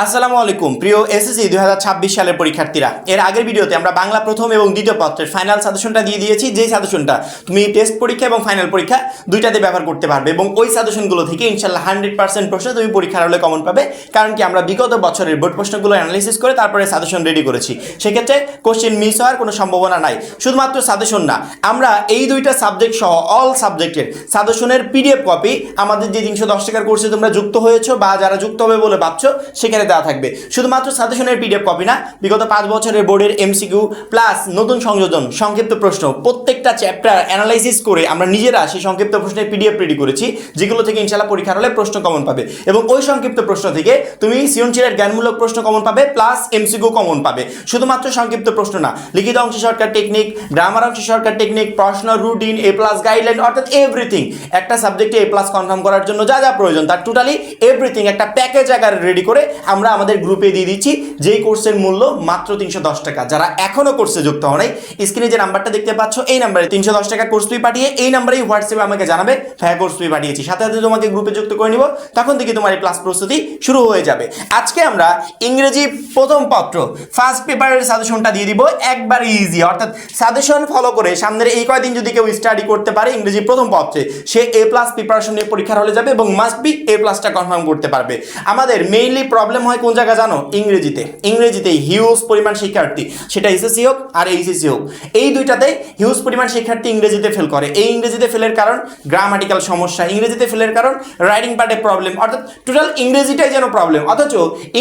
আসসালামু আলাইকুম, প্রিয় এসএসসি দুই হাজার ছাব্বিশ সালের পরীক্ষার্থীরা। এর আগের ভিডিওতে আমরা বাংলা প্রথম এবং দ্বিতীয় পত্রের ফাইনাল সাজেশনটা দিয়ে দিয়েছি। যেই সাজেশনটা তুমি টেস্ট পরীক্ষা এবং ফাইনাল পরীক্ষা দুইটাতে ব্যবহার করতে পারবে এবং ওই সাজেশনগুলো থেকে ইনশাল্লাহ হান্ড্রেড পার্সেন্ট প্রশ্ন তুমি পরীক্ষার হলে কমন পাবে। কারণ কি আমরা বিগত বছরের বোর্ড প্রশ্নগুলো অ্যানালিসিস করে তারপরে সাজেশন রেডি করেছি। সেক্ষেত্রে কোশ্চেন মিস হওয়ার কোনো সম্ভাবনা নাই। শুধুমাত্র সাজেশন না, আমরা এই দুইটা সাবজেক্ট সহ অল সাবজেক্টের সাজেশনের পিডিএফ কপি আমাদের যে তিনশো দশ টাকার কোর্সে তোমরা যুক্ত হয়েছো বা যারা যুক্ত হবে বলে ভাবছ, সেখানে দেওয়া থাকবে। শুধুমাত্র সাজেশনের পিডিএফ কপি না, বিগত পাঁচ বছরের বোর্ডের এমসিকিউ প্লাস নতুন সংযোজন, সংক্ষিপ্ত প্রশ্ন, প্রত্যেকটা চ্যাপ্টার অ্যানালাইসিস করে আমরা নিজেরা সেই সংক্ষিপ্ত প্রশ্নের পিডিএফ রেডি করেছি, যেগুলো থেকে ইনশাল্লাহ পরীক্ষার হলে প্রশ্ন কমন পাবে। এবং ওই সংক্ষিপ্ত প্রশ্ন থেকে তুমি সৃজনশীলের জ্ঞানমূলক প্রশ্ন কমন পাবে প্লাস এমসিকিউ কমন পাবে। শুধুমাত্র সংক্ষিপ্ত প্রশ্ন না, লিখিত অংশ সরকার টেকনিক গ্রামার অংশ সরকার টেকনিক প্রশ্ন রুটিন এ প্লাস গাইডলাইন অর্থাৎ এভরিথিং একটা সাবজেক্টে এ প্লাস কনফার্ম করার জন্য যা যা প্রয়োজন, তার টোটালি এভরিথিং একটা প্যাকেজ আকারে রেডি করে আমরা আমাদের গ্রুপে দিয়ে দিচ্ছি, যেই কোর্সের মূল্য মাত্র তিনশো দশ টাকা। যারা এখনও কোর্সে যুক্ত হও নাই স্ক্রিনে যে নাম্বারটা দেখতে পাচ্ছ, এই নাম্বারে তিনশো দশ টাকা কোর্স ফি পাঠিয়ে, এই নাম্বারেই হোয়াটসঅ্যাপে আমাকে জানাবে হ্যাঁ কোর্স ফি পাঠিয়েছি। সাথে সাথে তোমাকে গ্রুপে যুক্ত করে নিব, তখন থেকে তোমার এই ক্লাস প্রস্তুতি শুরু হয়ে যাবে। আজকে আমরা ইংরেজি প্রথম পত্র ফার্স্ট পেপারের সাজেশনটা দিয়ে দিব, একবার ইজি অর্থাৎ সাজেশন ফলো করে সামনের এই কয়দিন যদি কেউ স্টাডি করতে পারে ইংরেজি প্রথম পত্রে, সে এ প্লাস প্রিপারেশন নিয়ে পরীক্ষার হলে যাবে এবং মাস্ট বি এ প্লাসটা কনফার্ম করতে পারবে। আমাদের মেইনলি প্রবলেম হয় কোন জায়গা জানো? ইংরেজিতে। ইংরেজিতে হিউজ পরিমাণ শিক্ষার্থী, সেটা এসএসসি হোক আর এইচএসসি হোক। এই দুইটাতে হিউজ পরিমাণ শিক্ষার্থী ইংরেজিতে ফেল করে। এই ইংরেজিতে ফেলের কারণ গ্রামাটিক্যাল সমস্যা, ইংরেজিতে ফেলের কারণ রাইটিং পার্টে প্রবলেম অর্থাৎ টোটাল ইংরেজিটাই যেন প্রবলেম অথচ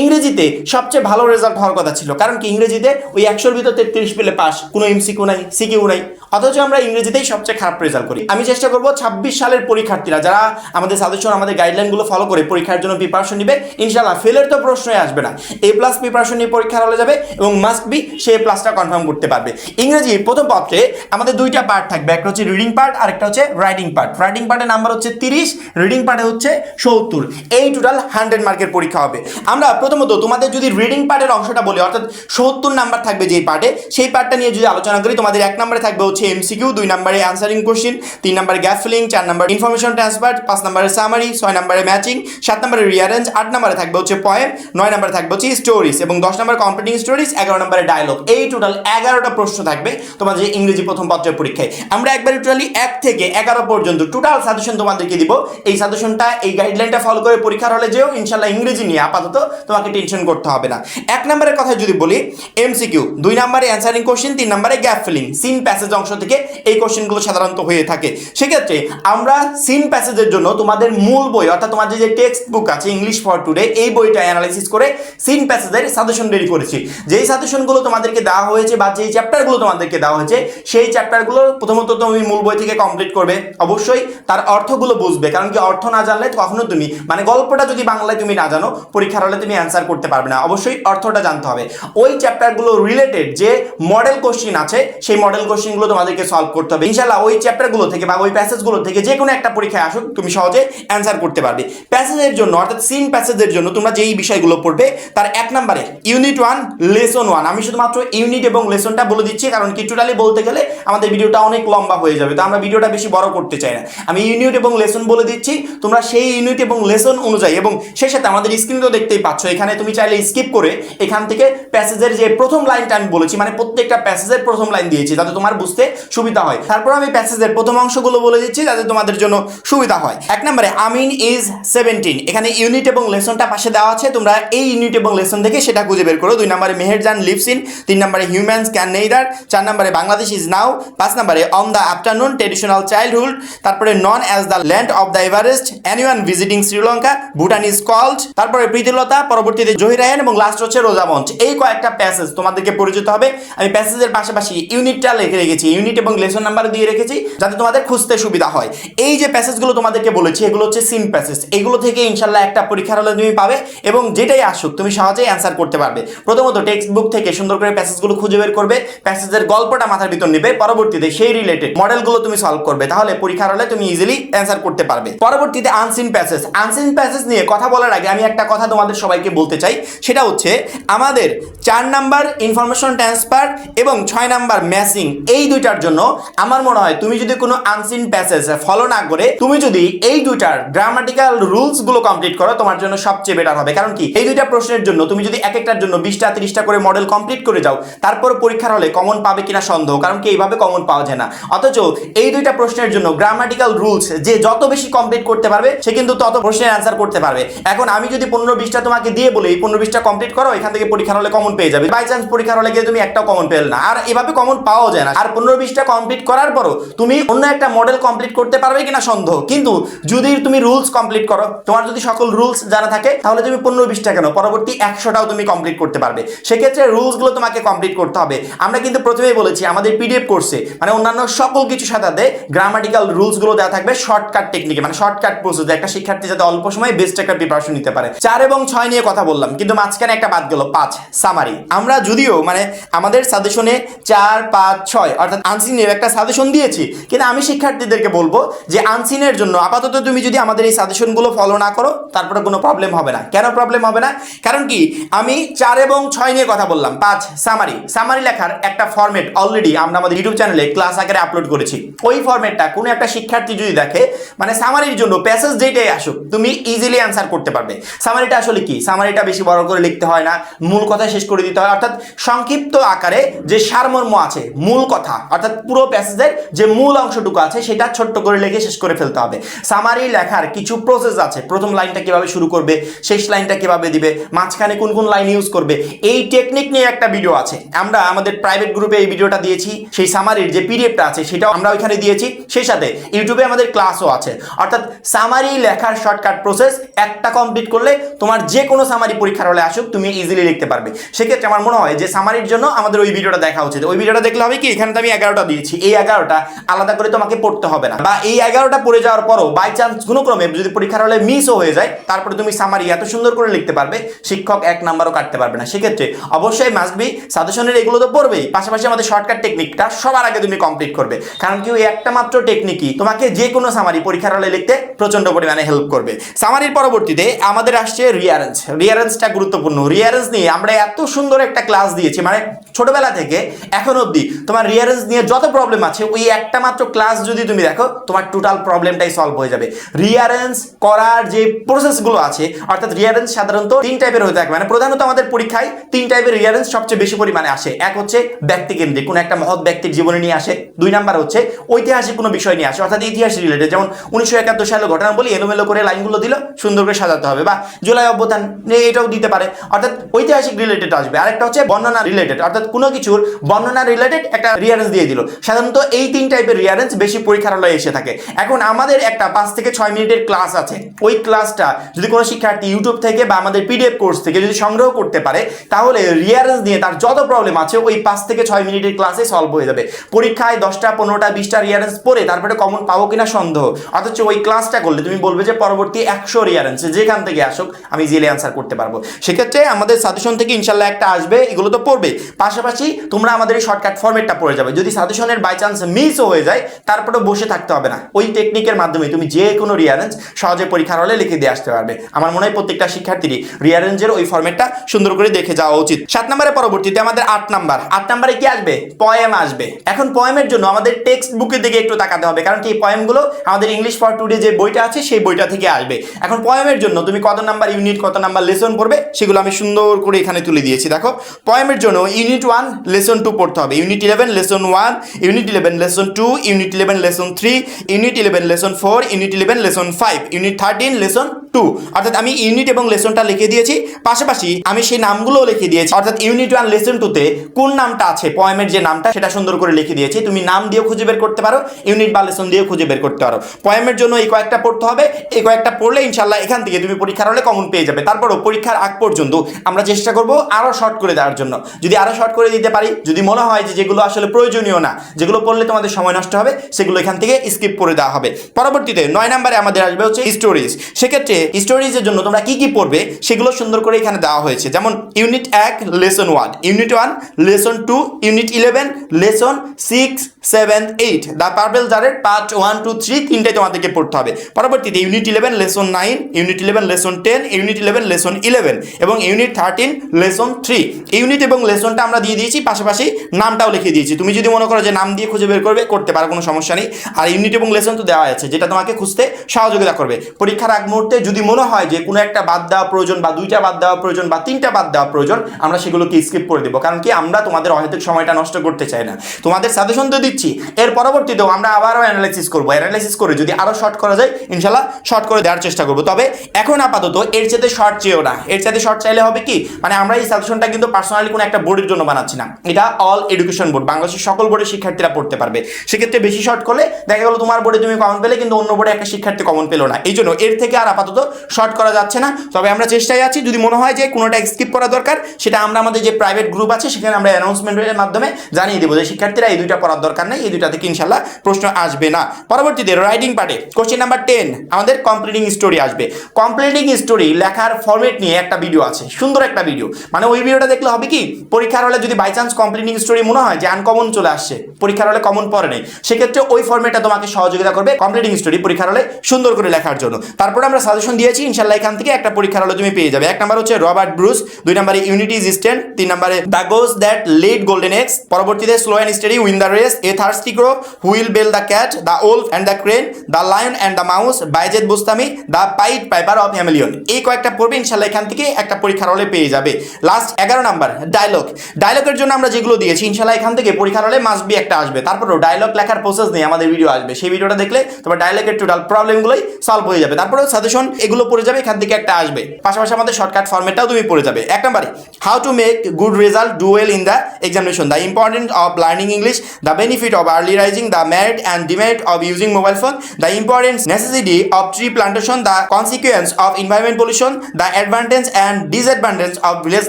ইংরেজিতে সবচেয়ে ভালো রেজাল্ট হওয়ার কথা ছিল। কারণ কি? ইংরেজিতে ওই একশোর ভিতর তেত্রিশ পেলে পাস, কোনো এমসিকিউ নাই সিকিউ নাই। অথচ আমরা ইংরেজিতেই সবচেয়ে খারাপ রেজাল্ট করি। আমি চেষ্টা করব ছাব্বিশ সালের পরীক্ষার্থীরা, যারা আমাদের সাজেশন আমাদের গাইডলাইনগুলো ফলো করে পরীক্ষার জন্য প্রিপারেশন নিবে ইনশাল্লাহ ফেলের তো প্রশ্নই আসবে না। এ প্লাস প্রিপারেশন নিয়ে পরীক্ষার হলে যাবে এবং মাস্ট বি সে প্লাসটা কনফার্ম করতে পারবে। ইংরেজি প্রথম পত্রে আমাদের দুইটা পার্ট থাকবে, একটা হচ্ছে রিডিং পার্ট আর একটা হচ্ছে রাইটিং পার্ট রাইটিং পার্টের নাম্বার হচ্ছে তিরিশ রিডিং পার্টে হচ্ছে সত্তর। এই টোটাল হান্ড্রেড মার্কের পরীক্ষা হবে। আমরা প্রথমত তোমাদের যদি রিডিং পার্টের অংশটা বলি, অর্থাৎ সত্তর নাম্বার থাকবে যেই পার্টে সেই পার্টটা নিয়ে যদি আলোচনা করি, তোমাদের এক নম্বরে থাকবে হচ্ছে এমসিকিউ দুই নম্বরে আনসারিং কোশ্চিন তিন নম্বরে গ্যাপ ফিলিং চার নম্বর ইনফরমেশন ট্রান্সফার পাঁচ নম্বরে সামারি ছয় নম্বরে ম্যাচিং সাত নম্বরে রিয়ারেঞ্জ আট নম্বরে থাকবে হচ্ছে পয়েম নয় নম্বরে থাকবে হচ্ছে স্টোরিজ এবং দশ নম্বর কম্পিটিং স্টোরিজ এগারো নম্বরে ডায়লগ এই টোটাল এগারোটা প্রশ্ন থাকবে তোমাদের ইংরেজি প্রথম পত্রের পরীক্ষায়। আমরা একবার টোটালি এক থেকে এগারো পর্যন্ত টোটাল সাজেশন তোমাদেরকে দিব। এই সাজেশনটা এই গাইডলাইনটা ফলো করে পরীক্ষার হলে যেও ইনশাল্লাহ ইংরেজি নিয়ে আপাতত তোমাকে টেনশন করতে হবে না। এক নম্বরের কথা যদি বলি এমসিকিউ দুই নম্বরে অ্যান্সারিং কোশ্চেন তিন নম্বরে গ্যাপ ফিলিং সিন প্যাসেজ অংশ থেকে এই কোশ্চেনগুলো সাধারণত হয়ে থাকে। সেক্ষেত্রে আমরা সিন প্যাসেজের জন্য তোমাদের মূল বই, অর্থাৎ তোমাদের যে টেক্সট বুক আছে ইংলিশ ফর টুডে এই বইটা অ্যানালাইসিস করে সিন প্যাসেজের সাজেশন রেডি করেছি। যেই সাজেশনগুলো তোমাদেরকে দেওয়া হয়েছে বা যেই চ্যাপ্টারগুলো তোমাদেরকে দেওয়া হয়েছে, সেই চ্যাপ্টারগুলো প্রথমত তুমি মূল বই থেকে কমপ্লিট করবে। অবশ্যই তার অর্থগুলো বুঝবে, কারণ কি অর্থ না জানলে কখনো তুমি মানে গল্পটা যদি বাংলায় তুমি না জানো, পরীক্ষার হলে তুমি অ্যান্সার করতে পারবে না। অবশ্যই অর্থটা জানতে হবে। ওই চ্যাপ্টারগুলো রিলেটেড যে মডেল কোশ্চিন আছে, সেই মডেল কোশ্চিনগুলো তোমাদেরকে সলভ করতে হবে। ইনশাল্লাহ ওই চ্যাপ্টারগুলো থেকে বা ওই প্যাসেজগুলো থেকে যে কোনো একটা পরীক্ষায় আসুক, তুমি সহজে অ্যান্সার করতে পারবে। প্যাসেজের জন্য, অর্থাৎ সিন প্যাসেজের জন্য তোমরা যেই বিষয়গুলো পড়বে। তার এক নম্বরে ইউনিট ওয়ান লেসন ওয়ান আমি শুধুমাত্র ইউনিট এবং লেসনটা বলে দিচ্ছি, কারণ কি টোটালি বলতে গেলে আমাদের ভিডিওটা অনেক লম্বা হয়ে যাবে, তো আমরা ভিডিওটা বেশি বড় করতে চাই না। আমি ইউনিট এবং লেসন বলে দিচ্ছি, তোমরা সেই ইউনিট এবং লেসন অনুযায়ী, এবং সেই সাথে আমাদের স্ক্রিনে তো দেখতেই পাচ্ছ, এখানে তুমি চাইলে স্কিপ করে এখান থেকে প্যাসেজের যে প্রথম লাইনটা আমি বলেছি মানে প্রত্যেকটা প্যাসেজের প্রথম লাইন দিয়েছি, যাতে তোমার বুঝতে সুবিধা হয়। তারপর আমি প্যাসেজের প্রথম অংশগুলো বলে দিচ্ছি, যাতে তোমাদের জন্য সুবিধা হয়। এক নম্বরে আমিন ইজ সেভেন্টিন এখানে ইউনিট এবং লেসনটা পাশে দেওয়া আছে, তোমরা এই ইউনিট এবং লেসন থেকে সেটা খুঁজে বের করো। দুই নম্বরে মেহেরজান লিভস ইন তিন নম্বরে হিউম্যানস ক্যান নেইদার চার নম্বরে বাংলাদেশ ইজ নাও পাঁচ নম্বরে on the afternoon traditional childhood তারপরে known as the land of the Everest anyone visiting Sri Lanka Bhutan is called তারপরে প্রীতিলতা, পরবর্তীতে জহিরায়ন এবং লাস্ট হচ্ছে রোজামঞ্চ এই কয়েকটা প্যাসেজ তোমাদেরকে পরিচিত হবে। আমি প্যাসেজের পাশাপাশি ইউনিটটা লিখে রেখেছি। ইউনিট এবং লেসন নাম্বার দিয়ে রেখেছি, যাতে তোমাদের খুঁজতে সুবিধা হয়। এই যে প্যাসেজগুলো তোমাদেরকে বলেছি, এগুলো হচ্ছে সিম প্যাসেজ এগুলো থেকে ইনশাল্লাহ একটা পরীক্ষার হলে তুমি পাবে এবং যেটাই আসুক, তুমি সহজেই অ্যান্সার করতে পারবে। প্রথমত টেক্সট বুক থেকে সুন্দর করে প্যাসেজগুলো খুঁজে বের করবে প্যাসেজের গল্পটা মাথার ভিতর নেবে, পরবর্তীতে সেই রিলেটেড মডেলগুলো তুমি সলভ করবে, তাহলে পরীক্ষার হলে তুমি ইজিলি অ্যান্সার করতে পারবে। পরবর্তীতে আনসিন প্যাসেজ আনসিন প্যাসেজ নিয়ে কথা বলার আগে আমি একটা কথা তোমাদের সবাইকে বলতে চাই, সেটা হচ্ছে আমাদের চার নাম্বার ইনফরমেশন ট্রান্সফার এবং ছয় নাম্বার ম্যাসিং এই দুইটার জন্য আমার মনে হয় তুমি যদি কোনো আনসিন প্যাসেজ ফলো না করে, তুমি যদি এই দুইটার গ্রামাটিক্যাল রুলসগুলো কমপ্লিট করো, তোমার জন্য সবচেয়ে বেটার হবে। কারণ কি? এই দুইটা প্রশ্নের জন্য তুমি যদি এক একটার জন্য বিশটা, তিরিশটা করে মডেল কমপ্লিট করে যাও তারপর পরীক্ষার হলে কমন পাবে কিনা সন্দেহ, কারণ কি এইভাবে কমন পাওয়া যায় না। অথচ এই দুইটা প্রশ্নের জন্য গ্রামাটিক্যাল রুলস যে যত বেশি কমপ্লিট করতে পারবে, সে কিন্তু তত প্রশ্নের অ্যান্সার করতে পারবে। এখন আমি যদি পনেরো, বিশটা তোমাকে দিয়ে বলি, এই পনেরো, বিশটা কমপ্লিট করো, এখান থেকে পরীক্ষার হলে কমন পেয়ে যাবে। বাই চান্স পরীক্ষার হলে গিয়ে তুমি একটাও কমন পেলে না। আর এভাবে কমন পাওয়া যায় না। আর পনেরো, বিশটা কমপ্লিট করার পরও তুমি অন্য একটা মডেল কমপ্লিট করতে পারবে কিনা সন্দেহ। কিন্তু যদি তুমি রুলস কমপ্লিট করো, তোমার যদি সকল রুলস জানা থাকে, তাহলে তুমি পনেরো বিশটা কেন পরবর্তী একশোটাও তুমি কমপ্লিট করতে পারবে। সেক্ষেত্রে রুলসগুলো তোমাকে কমপ্লিট করতে হবে। আমরা কিন্তু প্রথমেই বলেছি, আমাদের পিডিএফ কোর্সে মানে অন্যান্য সকল কিছু সাথে গ্রামাটিক্যাল রুলসগুলো দেওয়া থাকবে শর্টকাট টেকনিকে মানে শর্টকাট প্রসেস একটা শিক্ষার্থী যাতে অল্প সময়ে বেস্ট একটা প্রিপারেশন নিতে পারে। চার এবং ছয় নিয়ে কথা বললাম, কিন্তু মাঝখানে একটা বাদ গেল, পাঁচ সামারি আমরা যদিও মানে আমাদের সাজেশনে চার, পাঁচ, ছয়, অর্থাৎ আনসিনের একটা সাজেশন দিয়েছি, কিন্তু আমি শিক্ষার্থীদেরকে বলব যে আনসিনের জন্য আপাতত তুমি যদি আমাদের এই সাজেশনগুলো ফলো না করো, তারপরে কোনো প্রবলেম হবে না। কেন প্রবলেম হবে না। কারণ কি? আমি চার এবং ছয় নিয়ে কথা বললাম। পাঁচ সামারি সামারি লেখার একটা ফরম্যাট অলরেডি আমরা আমাদের ইউটিউব চ্যানেলে ক্লাস আকারে আপলোড করেছি। ওই ফরম্যাটটা কোনো একটা শিক্ষার্থী যদি দেখে মানে সামারির জন্য প্যাসেজ যেটাই আসুক, তুমি ইজিলি অ্যান্সার করতে পারবে। সামারিটা আসলে কি? সামারিটা বেশি বড় করে লিখতে হয় না। মূল কথা শেষ করে দিতে হয়। অর্থাৎ সংক্ষিপ্ত আকারে যে সারমর্ম আছে, মূল কথা, অর্থাৎ পুরো প্যাসেজের যে মূল অংশটুকু আছে, সেটা ছোট্ট করে লিখে শেষ করে ফেলতে হবে। সামারি লেখার কিছু প্রসেস আছে। প্রথম লাইনটা কীভাবে শুরু করবে? শেষ লাইনটা কীভাবে দিবে? মাঝখানে কোন কোন লাইন ইউজ করবে? এই টেকনিক নিয়ে একটা ভিডিও আছে। আমরা আমাদের প্রাইভেট গ্রুপে এই ভিডিওটা দিয়েছি। সেই সামারির যে পিডিএফটা আছে, সেটাও আমরা ওইখানে দিয়েছি। সেই সাথে ইউটিউবে আমাদের ক্লাসও আছে। অর্থাৎ সামারি লেখার শর্টকাট প্রসেস একটা কমপ্লিট করলে তোমার যে কোনো সামারি পরীক্ষার হলে আসুক, তুমি ইজিলি লিখতে পারবে। সেক্ষেত্রে আমার মনে হয় যে সামারির জন্য আমাদের ওই ভিডিওটা দেখা উচিত। ওই ভিডিওটা দেখলে হবে কি? এখানে তো আমি এগারোটা দিয়েছি। এই এগারোটা আলাদা করে তোমাকে পড়তে হবে না। বা এই এগারোটা পড়ে যাওয়ার পরও বাই চান্স কোনো ক্রমে যদি পরীক্ষার হলে মিসও হয়ে যায়, তারপরে তুমি সামারি এত সুন্দর করে লিখতে পারবে, শিক্ষক এক নাম্বারও কাটতে পারবে না। সেক্ষেত্রে অবশ্যই মাস্ট বি সাজেশনের এগুলো তো পড়বেই। পাশাপাশি আমাদের শর্টকাট টেকনিকটা সবার আগে তুমি কমপ্লিট করবে। কারণ কি, ওই একটা মাত্র টেকনিকই তোমাকে যে কোনো সামারি পরীক্ষার হলে লিখতে প্রচণ্ড পরিমাণে হেল্প করবে। সামারির পরবর্তীতে আমাদের আসছে রিয়ারেন্স রিয়ারেন্সটা গুরুত্বপূর্ণ। রিয়ারেন্স নিয়ে আমরা এত সুন্দর একটা ক্লাস দিয়েছি মানে ছোটবেলা থেকে এখন অবধি তোমার রিয়ারেন্স নিয়ে যত প্রবলেম আছে, ওই একটা মাত্র ক্লাস যদি তুমি দেখো, তোমার টোটাল প্রবলেমটাই সলভ হয়ে যাবে। রিয়ারেন্স করার যে প্রসেসগুলো আছে, অর্থাৎ রিয়ারেন্স সাধারণত তিন টাইপের হয়ে থাকে। মানে প্রধানত আমাদের পরীক্ষায় তিন টাইপের রিয়ারেন্স সবচেয়ে বেশি পরিমাণে আসে। এক হচ্ছে ব্যক্তিকেন্দ্রিক। কোনো একটা মহৎ ব্যক্তির জীবনে নিয়ে আসে দুই নাম্বার হচ্ছে, ঐতিহাসিক কোনো বিষয় নিয়ে আসে, অর্থাৎ ইতিহাস রিলেটেড যেমন উনিশশো একাত্তর সালের ঘটনা বলি, এলোমেলো করে লাইনগুলো দিল, সুন্দর করে সাজাতে হবে, বা জুলাই অভ্যুত্থান এটাও দিতে পারে, অর্থাৎ ঐতিহাসিক রিলেটেড আসবে। আরেকটা হচ্ছে বর্ণনা রিলেটেড অর্থাৎ কোনো কিছুর বর্ণনা রিলেটেড একটা রিয়ারেন্স দিয়ে দিল। সাধারণত এই তিন টাইপের রিয়ারেন্স বেশি পরীক্ষার হলে এসে থাকে। এখন আমাদের একটা পাঁচ থেকে ছয় মিনিটের ক্লাস আছে। ওই ক্লাসটা যদি কোনো শিক্ষার্থী ইউটিউব থেকে বা আমাদের পিডিএফ কোর্স থেকে যদি সংগ্রহ করতে পারে, তাহলে রিয়ারেন্স নিয়ে তার যত প্রবলেম আছে, ওই পাঁচ থেকে ছয় মিনিটের ক্লাসে সলভ হয়ে যাবে। পরীক্ষায় দশটা, পনেরোটা, বিশটা রিয়ারেন্স পড়ে তারপরে কমন পাবো কিনা সন্দেহ। অথচ ওই ক্লাসটা করলে তুমি বলবে যে পরবর্তী একশো রিয়ারেন্স যেখান থেকে আসুক আমি জিলে অ্যান্সার করতে পারব। সেক্ষেত্রে আমাদের সাজেশন থেকে ইনশাল্লাহ একটা আসবে, এগুলো তো পড়বে। পাশাপাশি তোমরা আমাদের এই শর্টকাট ফর্মেটটা পড়ে যাবে। যদি সাজেশনের বাই চান্স মিসও হয়ে যায়, তারপরে বসে থাকতে হবে না। ওই টেকনিকের মাধ্যমে তুমি যে কোনো রিয়ারেন্স সহজে পরীক্ষার হলে লিখে দিয়ে আসতে পারবে। আমার মনে হয় প্রত্যেকটা শিক্ষার্থীরই রিয়ারেঞ্জের ওই ফর্মেটটা সুন্দর করে দেখে যাওয়া উচিত। সাত নম্বরের পরবর্তীতে আমাদের আট নাম্বার। আট নাম্বারে কি আসবে? পয়েম আসবে। এখন পয়েমের জন্য আমাদের টেক্সট বুকের দিকে একটু তাকাতে হবে। কারণ কি পয়েমগুলো আমাদের ইংলিশ ফর টুডে যে বইটা আছে, সেই বইটা থেকে আসবে। এখন পয়েমের জন্য তুমি কত নাম্বার ইউনিট কত নাম্বার লেসন পড়বে, সেগুলো আমি সুন্দর করে এখানে তুলে দিয়েছি। দেখো পয়েমের জন্য ইউনিট ওয়ান লেসন টু পড়তে হবে। Unit eleven lesson one unit eleven lesson two unit eleven lesson three unit eleven lesson four unit eleven lesson five unit thirteen lesson two অর্থাৎ আমি ইউনিট এবং লেসনটা লিখে দিয়েছি, পাশাপাশি আমি সেই নামগুলোও লিখে দিয়েছি। অর্থাৎ ইউনিট ওয়ান লেসন টুতে কোন নামটা আছে পয়েমের যে নামটা, সেটা সুন্দর করে লিখে দিয়েছি। তুমি নাম দিয়েও খুঁজে বের করতে পারো, ইউনিট বা লেসন দিয়েও খুঁজে বের করতে পারো। পয়েমের জন্য এই কয়েকটা পড়তে হবে, এই কয়েকটা পড়লে ইনশাল্লাহ এখান থেকে তুমি পরীক্ষার হলে কমন পেয়ে যাবে। তারপরও পরীক্ষার আগ পর্যন্ত আমরা চেষ্টা করব আরও শর্ট করে দেওয়ার জন্য। যদি আরও শর্ট করে দিতে পারি, যদি মনে হয় যে যেগুলো আসলে প্রয়োজনীয় না, যেগুলো পড়লে তোমাদের সময় নষ্ট হবে, সেগুলো এখান থেকে স্কিপ করে দেওয়া হবে। পরবর্তীতে নয় নম্বরে আমাদের আসবে হচ্ছে স্টোরিজ সেক্ষেত্রে স্টোরিজের জন্য তোমরা কি কি পড়বে, সেগুলো সুন্দর করে এখানে দেওয়া হয়েছে। যেমন ইউনিট এক lesson one unit one lesson two unit eleven lesson six seven eight the purple জারের পার্ট ওয়ান টু থ্রি তিনটাই তোমাদেরকে পড়তে হবে। পরবর্তীতে unit eleven lesson nine unit eleven lesson ten unit eleven lesson eleven এবং unit thirteen lesson three unit এবং লেসনটা আমরা দিয়ে দিয়েছি, পাশাপাশি নামটাও লিখে দিয়েছি। তুমি যদি মনে করো যে নাম দিয়ে খুঁজে বের করবে, করতে পারো, কোনো সমস্যা নেই। আর ইউনিট এবং লেসন তো দেওয়া আছে, যেটা তোমাকে খুঁজতে সহযোগিতা করবে। পরীক্ষার আগ মুহূর্তে যদি মনে হয় যে কোনো একটা বাদ দেওয়া প্রয়োজন বা দুইটা বাদ দেওয়া প্রয়োজন বা তিনটা বাদ দেওয়া প্রয়োজন, আমরা সেগুলোকে স্কিপ করে দেবো। কারণ কি আমরা তোমাদের অহেতুক সময়টা নষ্ট করতে চাই না। তোমাদের সাজেশন দিচ্ছি। এর পরবর্তীতেও আমরা আবারও অ্যানালাইসিস করব। অ্যানালাইসিস করে যদি আরও শর্ট করা যায় ইনশাল্লাহ শর্ট করে দেওয়ার চেষ্টা করব। তবে এখন আপাতত এর চাইতে শর্ট চেয়েও না। এর চাইতে শর্ট চাইলে হবে কি? মানে আমরা এই সাজেশনটা কিন্তু পার্সোনালি কোনো একটা বোর্ডের জন্য বানাচ্ছি না। এটা অল এডুকেশন বোর্ড বাংলাদেশের সকল বোর্ডের শিক্ষার্থীরা পড়তে পারবে। সেক্ষেত্রে বেশি শর্ট করলে দেখা গেলো তোমার বোর্ডে তুমি কমন পেলে, কিন্তু অন্য বোর্ডে একটা শিক্ষার্থী কমন পেল না। এই জন্য এর থেকে আর আপাতত শর্ট করা যাচ্ছে না। তবে আমরা চেষ্টায় আছি, যদি মনে হয় যে কোনোটা স্কিপ করা দরকার, সেটা আমরা আমাদের যে প্রাইভেট গ্রুপ আছে, সেখানে আমরা অ্যানাউন্সমেন্টের মাধ্যমে জানিয়ে দেবো যে শিক্ষার্থীরা এই দুইটা পড়ার দরকার নেই, এই দুইটা থেকে ইনশাল্লাহ প্রশ্ন আসবে না। পরবর্তীতে রাইডিং পার্টে কোশ্চেন নাম্বার টেন আমাদের কমপ্লিটিং স্টোরি আসবে। কমপ্লিটিং স্টোরি লেখার ফরম্যাট নিয়ে একটা ভিডিও আছে, সুন্দর একটা ভিডিও মানে ওই ভিডিওটা দেখলে হবে কি, পরীক্ষার হলে যদি বাই চান্স কমপ্লিটিং স্টোরি মনে হয় যে আনকমন চলে আসছে, পরীক্ষার হলে কমন পড়ে নেই, সেক্ষেত্রে ওই ফরম্যাটটা তোমাকে সহযোগিতা করবে কমপ্লিটিং স্টোরি পরীক্ষার হলে সুন্দর করে লেখার জন্য। তারপরে আমরা সাজেশন দিয়েছি, ইনশাল্লাহ এখান থেকে একটা পরীক্ষার হলে তুমি পেয়ে যাবে। এক নাম্বার হচ্ছে রবার্ট ব্রুস, দুই নম্বরে ইউনিটি স্ট্যান্ড তিন নম্বরে the goose that laid golden eggs, পরবর্তীতে slow and steady win the race a thirsty crow who will bell the cat the wolf and the crane the lion and the mouse Bayezid Bostami the pied piper of Hamelin এই কয়েকটা পড়বে ইনশাল্লাহ এখান থেকে একটা পরীক্ষার হলে পেয়ে যাবে। লাস্ট এগারো নাম্বার ডায়লগ ডায়লগের জন্য আমরা যেগুলো দিয়েছি ইনশাল্লাহ এখান থেকে পরীক্ষার হলে মাস্ট বি একটা আসবে। তারপরেও ডায়লগ লেখার প্রসেস নেই, আমাদের ভিডিও আসবে। সেই ভিডিওটা দেখলে তোমার ডায়লগের টোটাল প্রবলেমগুলোই সলভ হয়ে যাবে। তারপরেও সাজেশন এগুলো পড়ে যাবে, এখান থেকে একটা আসবে। পাশাপাশি আমাদের শর্টকাট ফর্মেটটাও তুমি পড়ে যাবে। এক নম্বরে how to make good result do well in the examination the important of learning English the benefit of early rising the merit and demerit of using mobile phone the importance necessity of tree plantation the consequence of environment pollution, the advantage and disadvantage of village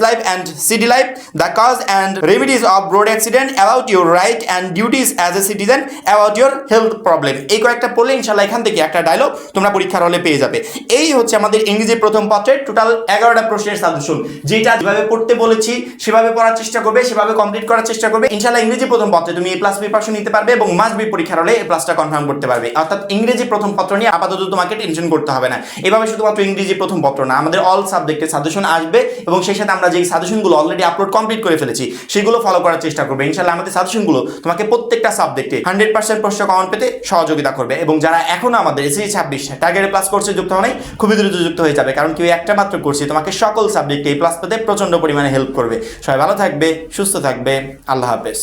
life and city life, the cause and remedies of road accident, about your right and duties as a citizen, about your health problem. এই কয়েকটা পড়লে ইনশাল্লাহ এখান থেকে একটা dialogue তোমরা পরীক্ষার হলে পেয়ে যাবে। এই হচ্ছে আমাদের ইংরেজি প্রথম পত্রের টোটাল এগারোটা প্রশ্নের সাজেশন যেটা যেভাবে পড়তে বলেছি সেভাবে পড়ার চেষ্টা করবে সেভাবে কমপ্লিট করার চেষ্টা করবে। ইনশাল্লাহ ইংরেজি প্রথম পত্রে তুমি এ প্লাস প্রিপারেশন নিতে পারবে এবং মাস বি পরীক্ষার হলে এ প্লাসটা কনফার্ম করতে পারবে। অর্থাৎ ইংরেজি প্রথম পত্র নিয়ে আপাতত তোমাকে টেনশন করতে হবে না। এভাবে শুধুমাত্র ইংরেজি প্রথম পত্র না, আমাদের অল সাবজেক্টের সাজেশন আসবে এবং সেই সাথে আমরা যেই সাজেশনগুলো অলরেডি আপলোড কমপ্লিট করে ফেলেছি, সেগুলো ফলো করার চেষ্টা করবে। ইনশাল্লাহ আমাদের সাজেশনগুলো তোমাকে প্রত্যেকটা সাবজেক্টে হান্ড্রেড পার্সেন্ট প্রশ্ন কমন পেতে সহযোগিতা করবে এবং যারা এখনও আমাদের এসএসসি ছাব্বিশ টার্গেট প্লাস কোর্সে যুক্ত হয় খুবই দ্রুত যুক্ত হয়ে যাবে। কারণ কেউ একটা মাত্র কোর্সে তোমাকে সকল সাবজেক্টে এই প্লাস পেতে প্রচণ্ড পরিমাণে হেল্প করবে। সবাই ভালো থাকবে, সুস্থ থাকবে। আল্লাহ হাফেজ।